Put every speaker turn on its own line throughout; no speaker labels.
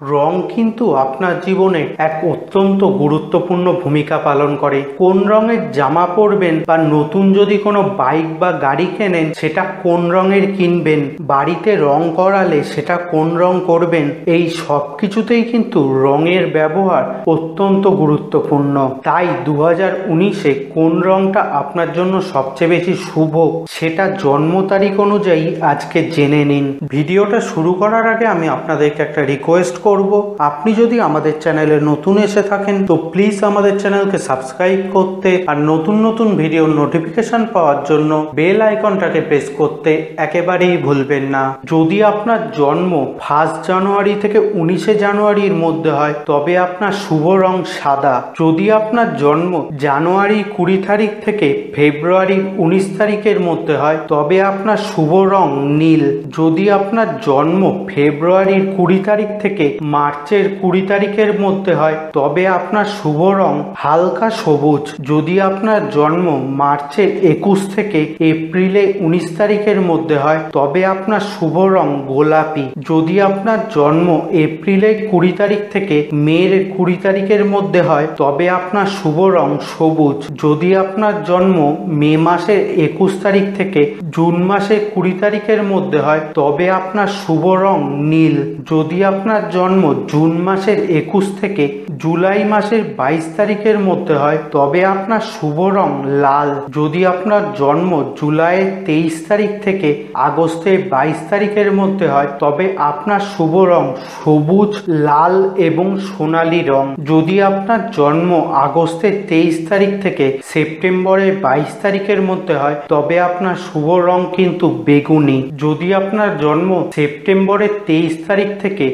রং কিন্তু আপনার জীবনে এক অত্যন্ত গুরুত্বপূর্ণ ভূমিকা পালন করে। কোন রঙের জামা পরবেন বা নতুন যদি কোনো বাইক বা গাড়ি কেনেন, সেটা কোন রঙের কিনবেন, বাড়িতে রং করালে সেটা কোন রং করবেন, এই সব কিছুতেই কিন্তু রঙের ব্যবহার অত্যন্ত গুরুত্বপূর্ণ। তাই দু হাজার উনিশে কোন রংটা আপনার জন্য সবচেয়ে বেশি শুভ, সেটা জন্ম তারিখ অনুযায়ী আজকে জেনে নিন। ভিডিওটা শুরু করার আগে আমি আপনাদেরকে একটা রিকোয়েস্ট করব। আপনি যদি আমাদের চ্যানেলে নতুন এসে থাকেন, তো প্লিজ আমাদের চ্যানেলকে সাবস্ক্রাইব করতে আর নতুন নতুন ভিডিওর নোটিফিকেশন পাওয়ার জন্য বেল আইকনটাকে প্রেস করতে একেবারেই ভুলবেন না। যদি আপনার জন্ম ফার্স্ট জানুয়ারি থেকে উনিশে জানুয়ারির মধ্যে হয়, তবে আপনার শুভ রং সাদা। যদি আপনার জন্ম জানুয়ারি কুড়ি তারিখ থেকে ফেব্রুয়ারির উনিশ তারিখের মধ্যে হয়, তবে আপনার শুভ রং নীল। যদি আপনার জন্ম ফেব্রুয়ারির কুড়ি তারিখ থেকে মার্চের কুড়ি তারিখের মধ্যে হয়। তবে আপনার শুভ রং হালকা সবুজ। যদি আপনার জন্ম মার্চের একুশ থেকে এপ্রিলে উনিশ তারিখের মধ্যে হয়, তবে আপনার শুভ রং গোলাপি। যদি আপনার জন্ম এপ্রিলের কুড়ি তারিখ থেকে মের কুড়ি তারিখের মধ্যে হয়, তবে আপনার শুভ রং সবুজ। যদি আপনার জন্ম মে মাসের একুশ তারিখ থেকে জুন মাসের কুড়ি তারিখের মধ্যে হয়, তবে আপনার শুভ রং নীল। যদি আপনার জন্ম জুন মাসের একুশ থেকে জুলাই মাসের বাইশ তারিখের মধ্যে হয়। তবে আপনার শুভ রং লাল। যদি আপনার জন্ম জুলাইয়ের তেইশ তারিখ থেকে আগস্টের বাইশ তারিখের মধ্যে হয়, তবে আপনার শুভ রং সবুজ, লাল এবং সোনালী রং। যদি আপনার জন্ম আগস্টের তেইশ তারিখ থেকে সেপ্টেম্বরের বাইশ তারিখের মধ্যে হয়, তবে আপনার শুভ রং কিন্তু বেগুনি। যদি আপনার জন্ম সেপ্টেম্বরের তেইশ তারিখ থেকে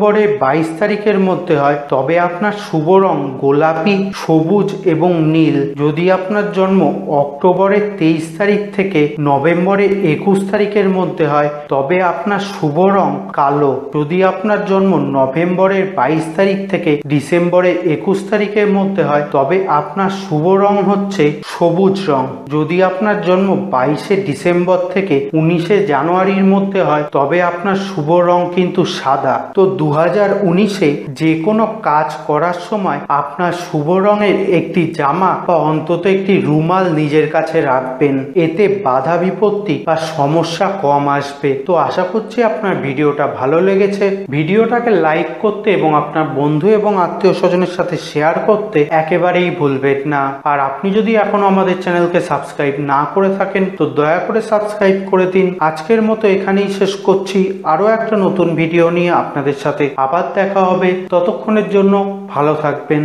অক্টোবরের বাইশ তারিখের মধ্যে হয়। তবে আপনার শুভ রং গোলাপি, সবুজ এবং নীল। যদি আপনার জন্ম অক্টোবরের তেইশ তারিখ থেকে নভেম্বরের একুশ তারিখের মধ্যে হয়, তবে আপনার শুভ রং কালো। যদি আপনার জন্ম নভেম্বরের বাইশ তারিখ থেকে ডিসেম্বরের একুশ তারিখের মধ্যে হয়, তবে আপনার শুভ রং হচ্ছে সবুজ রং। যদি আপনার জন্ম বাইশে ডিসেম্বর থেকে উনিশে জানুয়ারির মধ্যে হয়, তবে আপনার শুভ রং কিন্তু সাদা। তো দু হাজার উনিশে যে কোনো কাজ করার সময় আপনার শুভ রঙের একটি জামা বা অন্তত একটি রুমাল নিজের কাছে রাখবেন। এতে বাধা বিপত্তি বা সমস্যা কম আসবে। তো আশা করছি আপনার ভিডিওটা ভালো লেগেছে। ভিডিওটাকে লাইক করতে এবং আপনার বন্ধু এবং আত্মীয় স্বজনের সাথে শেয়ার করতে একেবারেই ভুলবেন না। আর আপনি যদি এখনও আমাদের চ্যানেলকে সাবস্ক্রাইব না করে থাকেন, তো দয়া করে সাবস্ক্রাইব করে দিন। আজকের মতো এখানেই শেষ করছি। আরও একটা নতুন ভিডিও নিয়ে আপনাদের সাথে আবার দেখা হবে। ততক্ষণের জন্য ভালো থাকবেন।